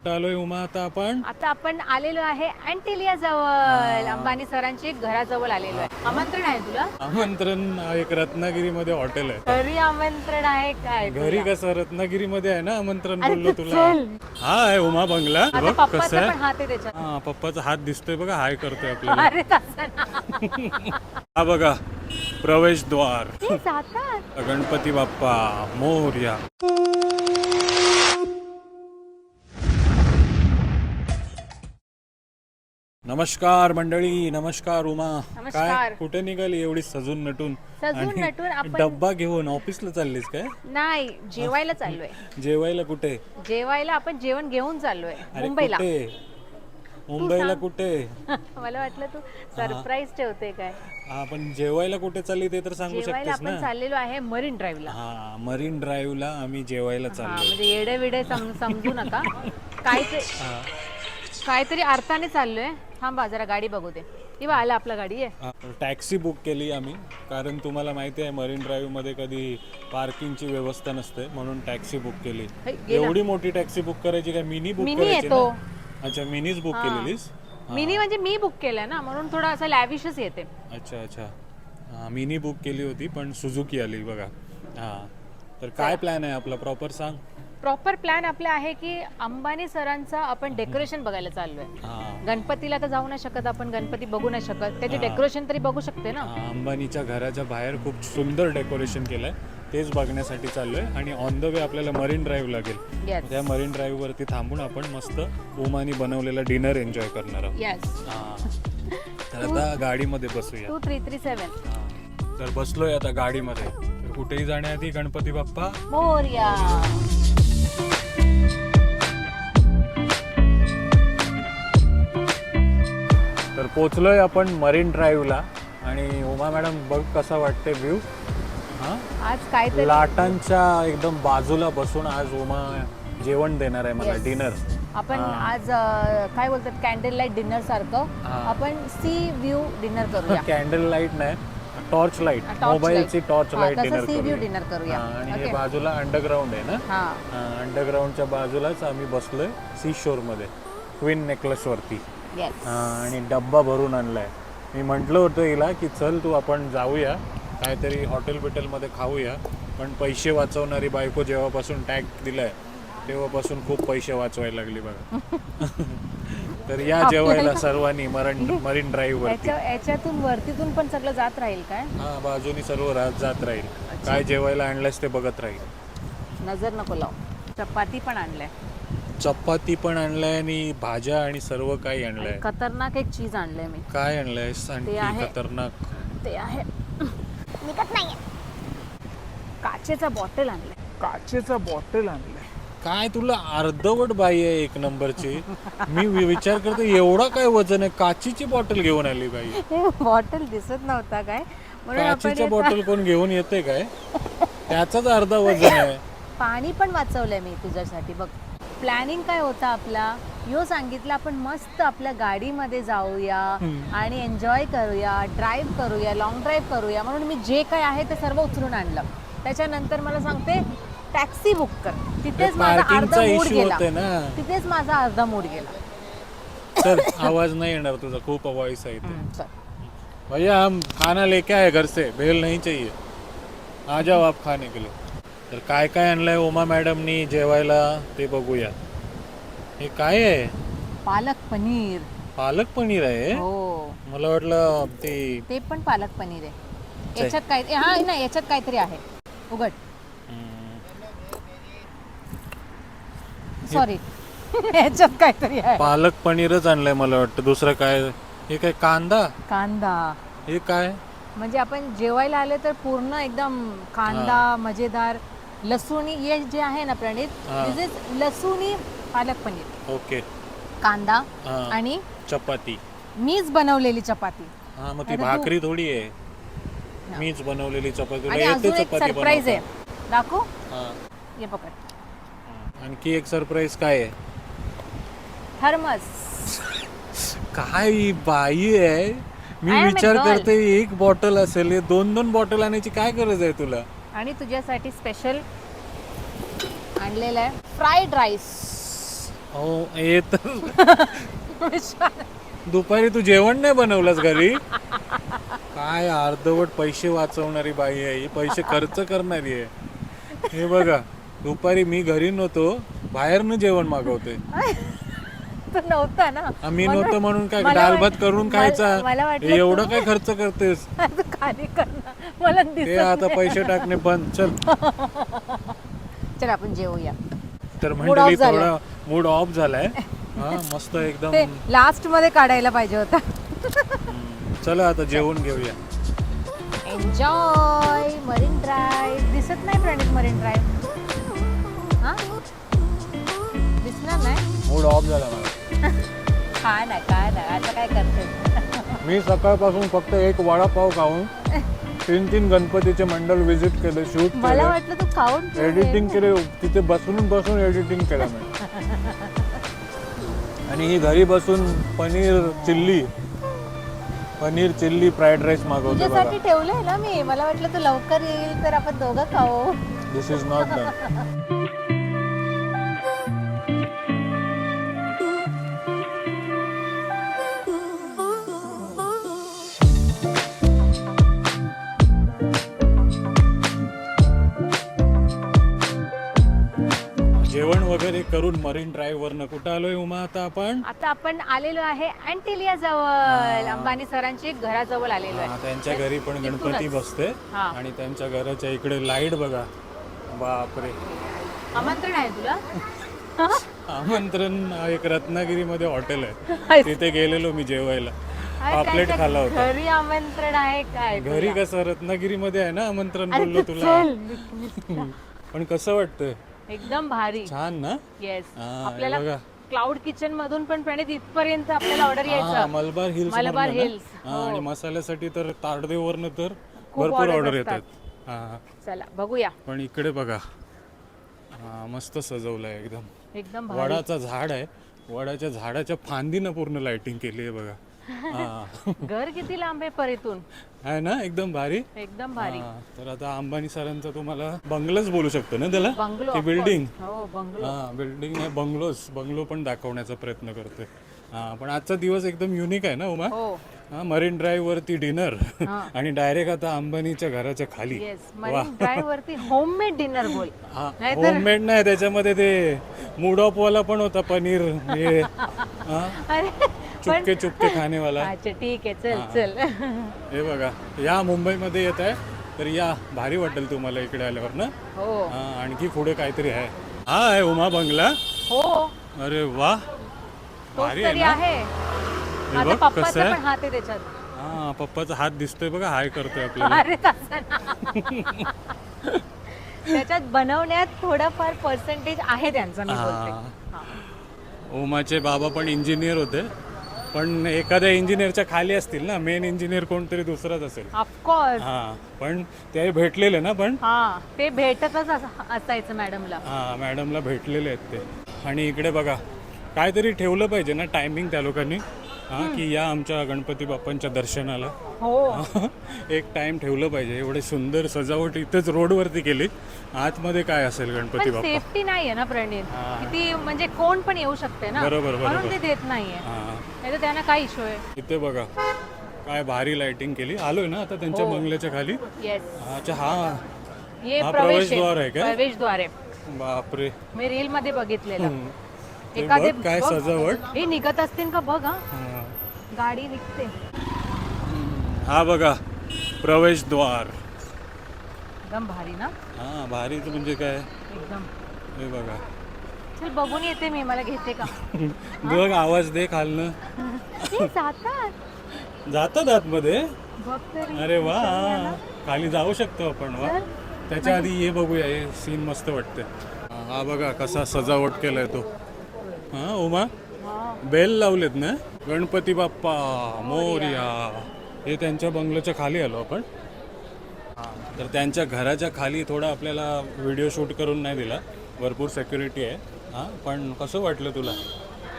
आलोय उमा आता आपण? आता आपण आलेलो आहे अँटिलिया जवळ. अंबानी सरांची घराजवळ आलेलो आहे. आमंत्रण आहे तुला? आमंत्रण एक रत्नागिरीमध्ये हॉटेल आहे. घरी आमंत्रण आहे काय घरी कसं रत्नागिरीमध्ये आहे ना आमंत्रण बोललो तुला. हा आहे उमा बंगला. बघ कसं पप्पाचा आहे हा पप्पाचा हात दिसतोय बघा हाय करतोय आपल्याला. हा बघा प्रवेशद्वार. गणपती बाप्पा मोर्या. नमस्कार मंडळी नमस्कार उमा. नमस्कार. काय कुठे निघाली एवढी सजून नटून? सजून आणि नटून आपण- डब्बा घेऊन ऑफिसला चाललीस काय? नाही जेवायला चाललोय. जेवायला कुठे? जेवायला आपण जेवण घेऊन चाललोय अरे मुंबईला. कुठे? मुंबईला. कुठे? मला वाटलं तू सरप्राईज ठेवते काय? हा पण जेवायला कुठे चालली ते तर सांगू जेवायला शकतेस आपण ना? चाललेलो आहे मरीन ड्राईव्हला. हा मरीन ड्राईव्हला आम्ही जेवायला हा चाललो म्हणजे येडे विडे सम- समजू नका. हा. काहीतरी अर्थाने चाललोय. थांबा जरा गाडी बघू दे. किंवा आला आपला गाडी आहे टॅक्सी बुक केली आम्ही कारण तुम्हाला माहिती आहे मरीन ड्राईव्हमध्ये कधी पार्किंगची व्यवस्था नसते म्हणून टॅक्सी बुक केली. हे, गेला. एवढी मोठी टॅक्सी बुक करायची काय? मिनी बुक मिनी करायची येतो. ना अच्छा मिनीच बुक केलेलीस? मिनी म्हणजे मी बुक केलंय ना म्हणून थोडा असं लॅविशच येते. अच्छा अच्छा. मिनी बुक केली होती पण सुझुकी आली बघा. हा. तर काय प्लॅन आहे आपला? प्रॉपर सांग. प्रॉपर प्लॅन आपला आहे की अंबानी सरांचं आपण डेकोरेशन बघायला चाललोय. हा. गणपतीला तर जाऊ नाही शकत आपण गणपती बघू नाही शकत. त्याचे डेकोरेशन तरी बघू शकते ना? हा, अंबानीच्या घराच्या बाहेर खूप सुंदर डेकोरेशन केलंय. तेच बघण्यासाठी चाललोय आणि ऑन द वे आपल्याला मरीन ड्राईव्ह लागेल. येस त्या मरीन ड्राईव्ह वरती थांबून आपण मस्त ओमानी बनवलेला डिनर एन्जॉय करणार आहोत. येस हा. तर आता गाडीमध्ये बसूया. टू थ्री थ्री सेवन हा. तर बसलोय आता गाडीमध्ये. तर कुठेही जाण्याआधी गणपती बाप्पा. मोर्या. तर पोचलोय आपण मरीन ड्राईव्हला. आणि उमा मॅडम बघ कसा वाटते व्ह्यू हा? आज काहीतरी लाटांच्या एकदम बाजूला बसून आज उमा जेवण देणार आहे मला. डिनर आपण आज काय बोलतात कॅन्डल लाइट डिनर सारखं. आपण सी व्ह्यू डिनर करूया. कॅन्डल लाइट नाही टॉर्च लाइट मोबाईलची. टॉर्च लाइट डिनर view करूया. आणि हे. बाजूला अंडरग्राऊंड आहे ना? अंडरग्राऊंडच्या बाजूलाच आम्ही बसलोय सी शोरमध्ये. क्वीन नेकलेस वरती. हा, आणि डब्बा भरून आणलाय. मी म्हंटल होतं हिला की चल तू आपण जाऊया काहीतरी हॉटेल बिटेलमध्ये खाऊया पण पैसे वाचवणारी बायको जेव्हापासून टॅग दिलाय तेव्हापासून खूप पैसे वाचवायला लागली बघा. तर या जेवायला सर्वांनी मरण मरीन ड्राईव्ह वरती. याच्या याच्यातून वरतीतून पण सगळं जात राहील काय? हा बाजूनी सर्व रात जात राहील. काय जेवायला आणलंस ते बघत राहील. नजर नको लाव. चपाती पण आणलंय. चपाती पण आणलाय आणि भाज्या आणि सर्व काही आणलंय. खतरनाक एक चीज आणलंय मी. काय आणलंय? आणखी आहे. खतरनाक. ते आहे निघत नाहीये. काचेचा बॉटल आणलाय. काचेचा बॉटल आणलाय. काय तुला अर्धवट बाई आहे एक नंबरची? मी वि- विचार करतो एवढा काय वजन आहे? काचीची बॉटल घेऊन आली बाई. हे बॉटल दिसत नव्हता काय? म्हणून आपण काचीच्या हे बॉटल कोण घेऊन येते काय? त्याचाच अर्धा वजन आहे. पाणी पण वाचवलंय मी तुझ्यासाठी बघ. प्लॅनिंग काय होता आपला? यो सांगितलं आपण मस्त आपल्या गाडीमध्ये जाऊया आणि एन्जॉय करूया ड्राईव्ह करूया लॉंग ड्राईव्ह करूया म्हणून मी जे काय आहे ते सर्व उचलून आणलं. त्याच्यानंतर मला सांगते टॅक्सी बुक कर. तिथेच माझा अर्धा मूड गेला. तिथेच माझा अर्धा मूड गेला. आवाज नाही येणार तुझा. खूप वॉइस आहे. भैया हम खाना लेके आए घर से. बेल नहीं चाहिए. आ जाओ आप खाने के लिए. तर काय काय आणलंय उमा मॅडमनी जेवायला ते बघूया. हे काय आहे? पालक पनीर. पालक पनीर आहे? हो. मला वाटलं ते ते पण पालक पनीर आहे. याच्यात काय हा नाही याच्यात काहीतरी आहे. उघड. हम्म, सॉरी याच्यात काहीतरी आहे. पालक पनीरच आणलंय मला वाटतं. दुसरं काय? हे काय कांदा? कांदा. हे काय? म्हणजे आपण जेवायला आले तर पूर्ण एकदम कांदा मजेदार लसूणी हे जे आहे ना प्रणित हा. दिस इज लसूणी पालक पनीर. ओके. कांदा हा. आणि चपाती. मीच बनवलेली चपाती. हा मग ती आता तू- भाकरी थोडी आहे. मीच बनवलेली चपाती तुला आणि येते अजून एक चपाती सरप्राईज आहे? दाखवू. हा. ये पकड. हा. आणखी एक सरप्राईज काय आहे? थर्मस. काय ही बाई आहे. मी I am a विचार girl. करते एक बॉटल असेल हे दोन दोन बॉटल आणायची काय गरज आहे तुला? आणि तुझ्यासाठी स्पेशल आणलेलं आहे फ्राईड राईस हो तर दुपारी तू जेवण नाही बनवलंस घरी? काय अर्धवट पैसे वाचवणारी बाई आहे ही. पैसे खर्च करणारी आहे. हे बघा दुपारी मी घरी नव्हतो बाहेरनं जेवण मागवते. तर नव्हता ना. आम्ही नव्हतं म्हणून काय मला डाल वाट- भात करून मला- खायचा? वाटलं एवढं काय खर्च करतेस? तू खाली मला ते दिसत आता पैसे टाकणे बंद. चल. चल आपण जेवूया. तर Mood मंडळी off झालाय. थोडा मूड ऑफ झालाय. हा मस्त एकदम. ते लास्टमध्ये काढायला पाहिजे होता. चला आता जेवण घेऊया. एन्जॉय मरीन ड्राईव्ह दिसत नाही प्रणित मरीन ड्राईव्ह हा? दिसणार नाही? मूड ऑफ झाला मला. काय नाही काय नाही. आता काय करते? मी सकाळपासून फक्त एक वडापाव खाऊन तीन तीन गणपतीचे मंडळ विजिट केले शूट मला वाटलं तू खाऊन एडिटिंग. केले तिथे बसून बसून एडिटिंग केलं मी. आणि ही घरी बसून paneer chilli paneer chilli fried rice मागवते तुझ्यासाठी ठेवलंय ना मी. मला वाटलं तू लवकर येईल तर आपण दोघं खाऊ. दिस इज नॉट डन जेवण वगैरे करून मरीन ड्राईव्ह वरनं कुठं आलोय उमा आता आपण? आता आपण आलेलो आहे अँटिलिया जवळ. अंबानी सरांची घराजवळ आलेलो हा, आहे त्यांच्या घरी पण गणपती बसते हा. आणि त्यांच्या घराच्या इकडे लाइट बघा. बापरे. आमंत्रण आहे तुला? आमंत्रण एक रत्नागिरीमध्ये हॉटेल आहे. तिथे गेलेलो मी जेवायला. अरे, पापलेट त्यांच्या खाल्ला होता. घरी आमंत्रण आहे काय घरी कसं रत्नागिरीमध्ये आहे ना आमंत्रण बोललो तुला? चल. पण कसं वाटतंय? एकदम भारी. छान ना? येस हा, हे आपल्याला बघा. क्लाउड किचन मधून पण प्रणित इथपर्यंत आपल्याला ऑर्डर हा, यायचं. मलबार हिल्स मलबार ना? हिल्स, हा, आणि मसाल्यासाठी तर ताडदेवरनं तर भरपूर orders ऑर्डर. येतात. हा चला बघूया. पण इकडे बघा. हा, मस्त सजवलंय एकदम. एकदम भारी. वडाचा झाड आहे. वडाच्या झाडाच्या फांदीनं पूर्ण लाइटिंग केली आहे बघा. हा. घर किती लांब आहे परीतून? आहे ना एकदम भारी. एकदम भारी. हा, तर आता अंबानी सरांचा तुम्हाला बंगलोच बोलू शकतो ना त्याला? बंगलो ती बिल्डिंग. हो बंगलो. हा बिल्डिंग आहे बंगलोस बंगलो पण दाखवण्याचा प्रयत्न करतोय. हा पण आजचा दिवस एकदम युनिक आहे ना उमा? हो. हा मरीन ड्राईव्ह वरती डिनर. आणि डायरेक्ट आता अंबानीच्या घराच्या खाली. येस मरीन ड्राईव्ह वरती होममेड डिनर बोल. होममेड नाही त्याच्यामध्ये ते मूड ऑफ वाला पण होता पनीर हे. हा, अरे चुपके चुपके खाणेवाला. अच्छा ठीक आहे चल चल. हे बघा या मुंबईमध्ये येत आहे तर या भारी वाटेल तुम्हाला इकडे आल्यावर ना हो आणखी पुढे काहीतरी आहे. हा आहे उमा बंगला. हो. अरे वा भारी आहे ना? कसं पप्पाचा आहे? हा पप्पाचा हात दिसतोय बघा हाय करतोय आपल्याला. त्याच्यात बनवण्यात थोडंफार पर्सेंटेज आहे त्यांचं. उमाचे बाबा पण इंजिनियर होते. पण एखाद्या इंजिनियरच्या खाली असतील ना मेन इंजिनियर कोणतरी दुसराच असेल. ऑफकोर्स हा पण ते भेटलेले ना पण? हा ते भेटतच अस- असायचं मॅडमला. हा मॅडमला भेटलेले आहेत ते. आणि इकडे बघा काहीतरी ठेवलं पाहिजे ना टायमिंग त्या लोकांनी? हा की या आमच्या गणपती बाप्पांच्या दर्शनाला. हो. एक टाइम ठेवलं पाहिजे. एवढे सुंदर सजावट इथेच रोडवरती केली. आतमध्ये काय असेल गणपती पण बाप्पा? सेफ्टी नाहीये ना प्रणित. हा. किती म्हणजे कोण पण येऊ शकते ना. बरोबर, बरोबर. म्हणून ते देत नाहीये. हा. नाही तर त्यांना काय इश्यू आहे? इथे बघा. काय भारी लाइटिंग केली. आलोय ना आता त्यांच्या हो. बंगल्याच्या खाली? येस अच्छा हा. ये हा प्रवेश प्रवेशद्वार आहे. का? प्रवेशद्वार आहे. बापरे. मी रील मध्ये बघितलेलं. हम्म. ते एखादे बघ काय बघ. सजावट. हे निघत असतील का बघ हा. हा. गाडी निघते. हा बघा प्रवेशद्वार. एकदम भारी ना? हा भारीच म्हणजे काय? एकदम. हे बघा. चल बघून येते मी मला घेते का? बघ आवाज दे खालनं. हे जातात. जातात आतमध्ये? बघ तरी. अरे वा. खाली जाऊ शकतो आपण वा. त्याच्या आधी ये बघूया हे सीन मस्त वाटते हा बघा कसा सजावट केलाय तो. हा उमा? हा. बेल लावलेत ना? गणपती बाप्पा मोर्या हे त्यांच्या बंगल्याच्या खाली आलो आपण. तर त्यांच्या घराच्या खाली थोडा आपल्याला व्हिडिओ शूट करून नाही दिला. भरपूर सेक्युरिटी आहे. हां पण कसं वाटलं तुला?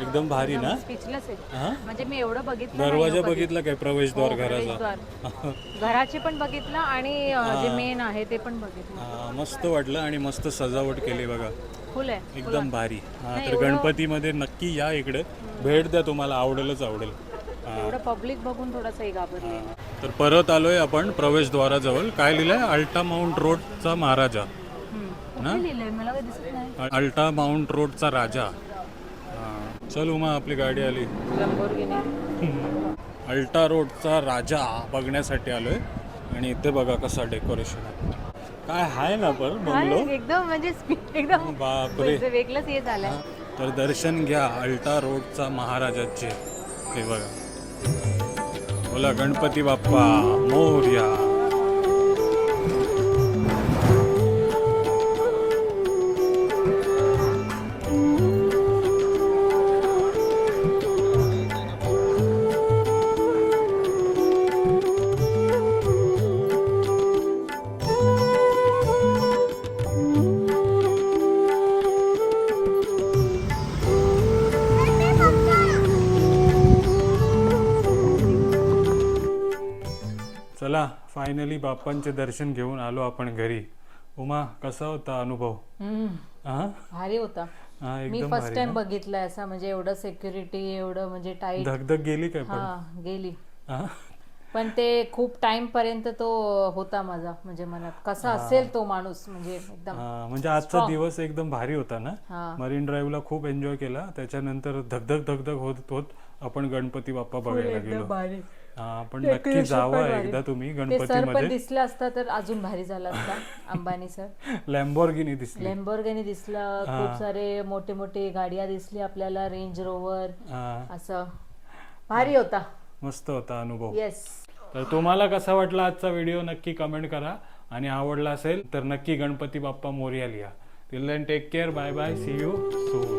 एकदम भारी ना? स्पीचलेस आहे. हां? म्हणजे मी एवढं बघितलं नाही दरवाजा कधी. बघितला काय? प्रवेशद्वार हो, घराचा? प्रवेशद्वार. घराचे पण बघितलं आणि अं, जे मेन आहे ते पण बघितलं. हा, मस्त वाटलं आणि मस्त सजावट केली बघा. फुल आहे एकदम भारी. हा तर गणपतीमध्ये नक्की या इकडे. भेट द्या तुम्हाला आवडेलच आवडेल. हा. एवढं पब्लिक बघून थोडासा घाबरले तर परत आलोय आपण प्रवेशद्वाराजवळ काय लिहिलंय? अल्टा माउंट रोडचा महाराजा. कुठे लिहिलंय? मला काही दिसत नाही. अल्टा माउंट रोडचा राजा. चल उमा आपली गाडी आली. अल्टा रोडचा राजा बघण्यासाठी आलोय. आणि इथे बघा कसा डेकोरेशन आहे. काय आहे ना पण बंगलो? एकदम म्हणजे एकदम. बापरे. म्हणजे वेगळंच हे तर दर्शन घ्या अल्टा रोडचा महाराजाचे. हे बघा. बोला गणपती बाप्पा मोर्या. चला फायनली बाप्पांचे दर्शन घेऊन आलो आपण घरी. उमा कसा होता अनुभव? हा? भारी होता. हा मी एकदम फर्स्ट भारी टाइम? बघितलंय असं म्हणजे एवढं सिक्युरिटी एवढं म्हणजे टाईट धगधग गेली काय पण? हा गेली. हा? पण ते खूप टाइम पर्यंत तो होता माझा म्हणजे मनात. कसा असेल तो माणूस म्हणजे एकदम हा, म्हणजे आजचा दिवस एकदम भारी होता ना? हा. मरीन ड्राईव्हला खूप एन्जॉय केला. त्याच्यानंतर धगधग धगधग होत होत आपण गणपती बाप्पा बघायला गेलो. भारी. हा, नक्की जावा एकदा तुम्ही ते सर पण गणपतीमध्ये दिसलं असता तर अजून भारी झालं असता. अंबानी सर. लॅम्बोर्गिनी दिसली. लेम्बोर्गनी दिसलं. खूप सारे मोठे मोठे गाड्या दिसली आपल्याला. रेंज रोवर हा, असं. भारी होता. मस्त होता अनुभव. येस तर तुम्हाला कसा वाटला आजचा व्हिडिओ नक्की कमेंट करा. आणि आवडला असेल तर नक्की गणपती बाप्पा मोर्या लिहा till then take care bye bye see you soon